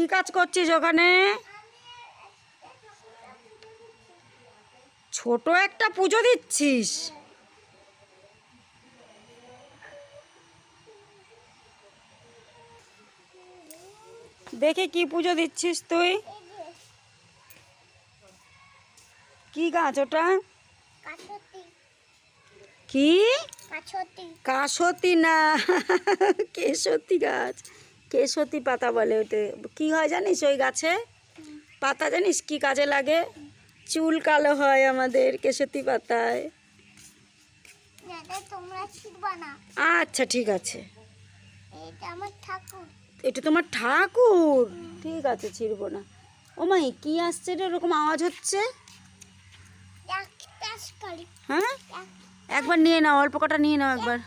কি কাজ করছিস ওখানে? ছোট একটা পুজো দিচ্ছিস? দেখে কি পুজো দিচ্ছিস তুই? কি গাছ ওটা? কি? কাসতি না কেশতি গাছ। কেশতি পাতা বলে ওতে কি হয় জানিস ওই গাছে? পাতা জানিস কি কাজে লাগে? চুল কালো হয় আমাদের কেশতি পাতায়। তোমরা ছিড়বা না। আচ্ছা ঠিক আছে। এটা এটা তোমার ঠাকুর? ঠিক আছে ছিড়বো না। ও মাই কি আসছে রে? ওরকম আওয়াজ হচ্ছে? হ্যাঁ? একবার নিয়ে নাও অল্প কটা নিয়ে নাও একবার।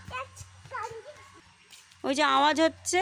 ওই যে আওয়াজ হচ্ছে?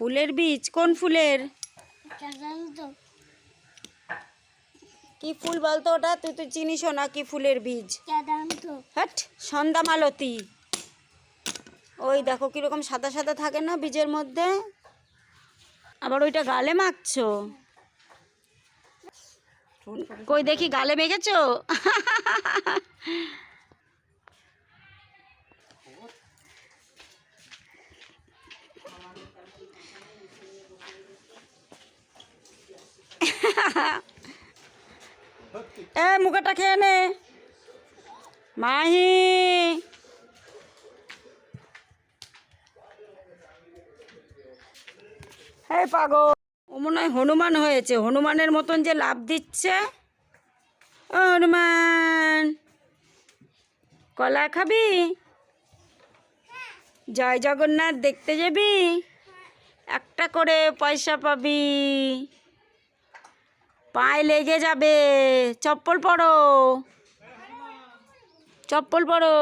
ফুলের বীজ কোন ফুলের? কি ফুল বলতো ওটা? তুই তো চিনিসও না কি ফুলের বীজ। হ্যাট সন্ধ্যা মালতী। ওই দেখো কীরকম সাদা সাদা থাকে না বীজের মধ্যে? আবার ওইটা গালে মাখছো? কই দেখি গালে মেখেছো? এ মুখেটা খেয়ে নে। মাহি। হে পাগল। ও মনে হয় হনুমান হয়েছে। হনুমানের মতন যে লাভ দিচ্ছে। হনুমান। কলা খাবি? জয় জগন্নাথ দেখতে যাবি? একটা করে পয়সা পাবি। পায়ে লেগে যাবে। চপ্পল পরো। চপ্পল পরো।